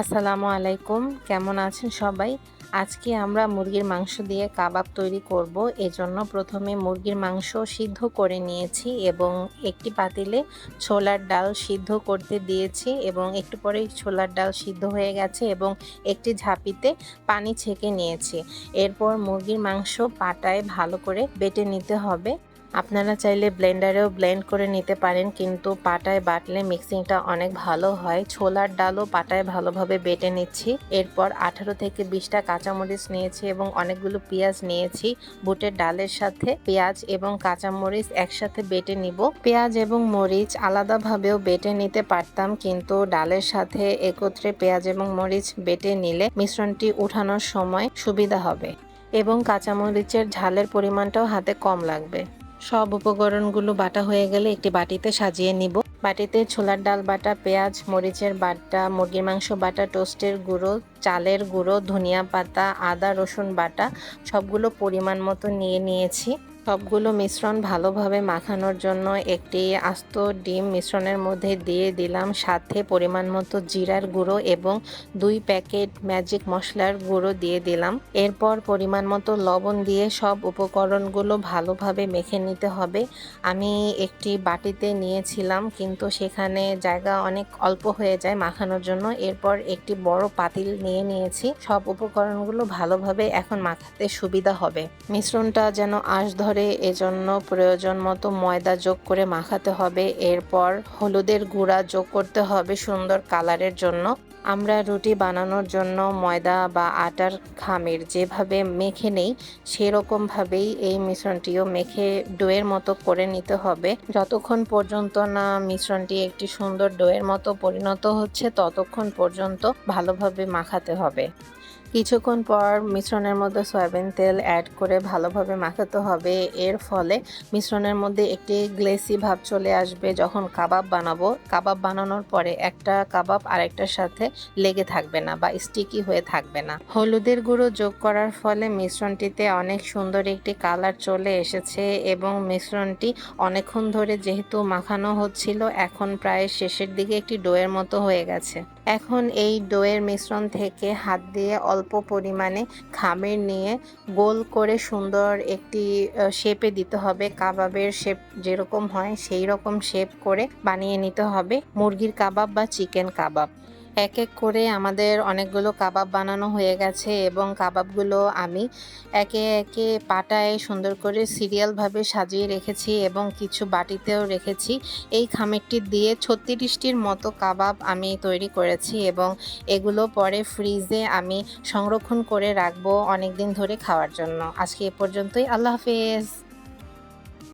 আসসালামু আলাইকুম। কেমন আছেন সবাই? আজকে আমরা মুরগির মাংস দিয়ে কাবাব তৈরি করব। এজন্য প্রথমে মুরগির মাংস সিদ্ধ করে নিয়েছি এবং একটি পাতিলে ছোলার ডাল সিদ্ধ করতে দিয়েছি এবং একটু পরেই ছোলার ডাল সিদ্ধ হয়ে গেছে এবং একটি ঝাঁপিতে পানি ছেঁকে নিয়েছি। এরপর মুরগির মাংস পাটায় ভালো করে বেটে নিতে হবে। আপনারা চাইলে ব্লেন্ডারেও ব্লেন্ড করে নিতে পারেন, কিন্তু পাটায় বাটলে মিক্সিংটা অনেক ভালো হয়। ছোলার ডালও পাটায় ভালোভাবে বেটে নিচ্ছি। এরপর আঠারো থেকে বিশটা কাঁচামরিচ নিয়েছি এবং অনেকগুলো পেঁয়াজ নিয়েছি। বুটের ডালের সাথে পেঁয়াজ এবং কাঁচামরিচ একসাথে বেটে নিব। পেঁয়াজ এবং মরিচ আলাদাভাবেও বেটে নিতে পারতাম, কিন্তু ডালের সাথে একত্রে পেঁয়াজ এবং মরিচ বেটে নিলে মিশ্রণটি উঠানোর সময় সুবিধা হবে এবং কাঁচামরিচের ঝালের পরিমাণটাও হাতে কম লাগবে। সব উপকরণগুলো বাটা হয়ে গেলে একটি বাটিতে সাজিয়ে নিব। বাটিতে ছোলার ডাল বাটা, পেঁয়াজ, মরিচের বাটা, মুরগির মাংস বাটা, টোস্টের গুঁড়ো, চালের গুঁড়ো, ধনিয়া পাতা, আদা, রসুন বাটা, সবগুলো পরিমাণ মতো নিয়ে নিয়েছি। সবগুলো মিশ্রণ ভালোভাবে মাখানোর জন্য একটি আস্ত ডিম মিশ্রণের মধ্যে দিয়ে দিলাম সাথে পরিমাণ মতো জিরার গুঁড়ো এবং দুই প্যাকেট ম্যাজিক মশলার গুঁড়ো দিয়ে দিলাম। এরপর পরিমাণ মতো লবণ দিয়ে সব উপকরণগুলো ভালোভাবে মেখে নিতে হবে। আমি একটি বাটিতে নিয়েছিলাম, কিন্তু সেখানে জায়গা অনেক অল্প হয়ে যায় মাখানোর জন্য। এরপর একটি বড় পাতিল নিয়ে নিয়েছি। সব উপকরণগুলো ভালোভাবে এখন মাখাতে সুবিধা হবে। মিশ্রণটা যেন আঁশ ধরে এজন্য প্রয়োজন মতো ময়দা যোগ করে মাখাতে হবে। এরপর হলুদের গুঁড়া যোগ করতে হবে সুন্দর কালারের জন্য। আমরা রুটি বানানোর জন্য ময়দা বা আটার খামির যেভাবে মেখে নেই, সেরকমভাবেই এই মিশ্রণটিও মেখে ডোয়ের মতো করে নিতে হবে। যতক্ষণ পর্যন্ত না মিশ্রণটি একটি সুন্দর ডোয়ের মতো পরিণত হচ্ছে, ততক্ষণ পর্যন্ত ভালোভাবে মাখাতে হবে। কিছুক্ষণ পর মিশ্রণের মধ্যে সয়াবিন তেল অ্যাড করে ভালোভাবে মাখাতে হবে। এর ফলে মিশ্রণের মধ্যে একটি গ্লেসি ভাব চলে আসবে। যখন কাবাব বানাবো, কাবাব বানানোর পরে একটা কাবাব আরেকটার সাথে লেগে থাকবে না বা স্টিকি হয়ে থাকবে না। হলুদের গুঁড়ো যোগ করার ফলে মিশ্রণটিতে অনেক সুন্দর একটি কালার চলে এসেছে এবং মিশ্রণটি অনেকক্ষণ ধরে যেহেতু মাখানো হচ্ছিল, এখন প্রায় শেষের দিকে একটি ডোয়ের মতো হয়ে গেছে। এখন এই ডোয়ের মিশ্রণ থেকে হাত দিয়ে অল্প পরিমাণে খামের নিয়ে গোল করে সুন্দর একটি শেপে দিতে হবে। কাবাবের শেপ যেরকম হয় সেই রকম শেপ করে বানিয়ে নিতে হবে। মুরগির কাবাব বা চিকেন কাবাব। এক এক করে আমাদের অনেকগুলো কাবাব বানানো হয়ে গেছে এবং কাবাবগুলো আমি একে একে পাটায় সুন্দর করে সিরিয়ালভাবে সাজিয়ে রেখেছি এবং কিছু বাটিতেও রেখেছি। এই খামেরটি দিয়ে ছত্রিশটির মতো কাবাব আমি তৈরি করেছি এবং এগুলো পরে ফ্রিজে আমি সংরক্ষণ করে রাখব অনেক দিন ধরে খাওয়ার জন্য। আজকে এ পর্যন্তই। আল্লাহ হাফেজ।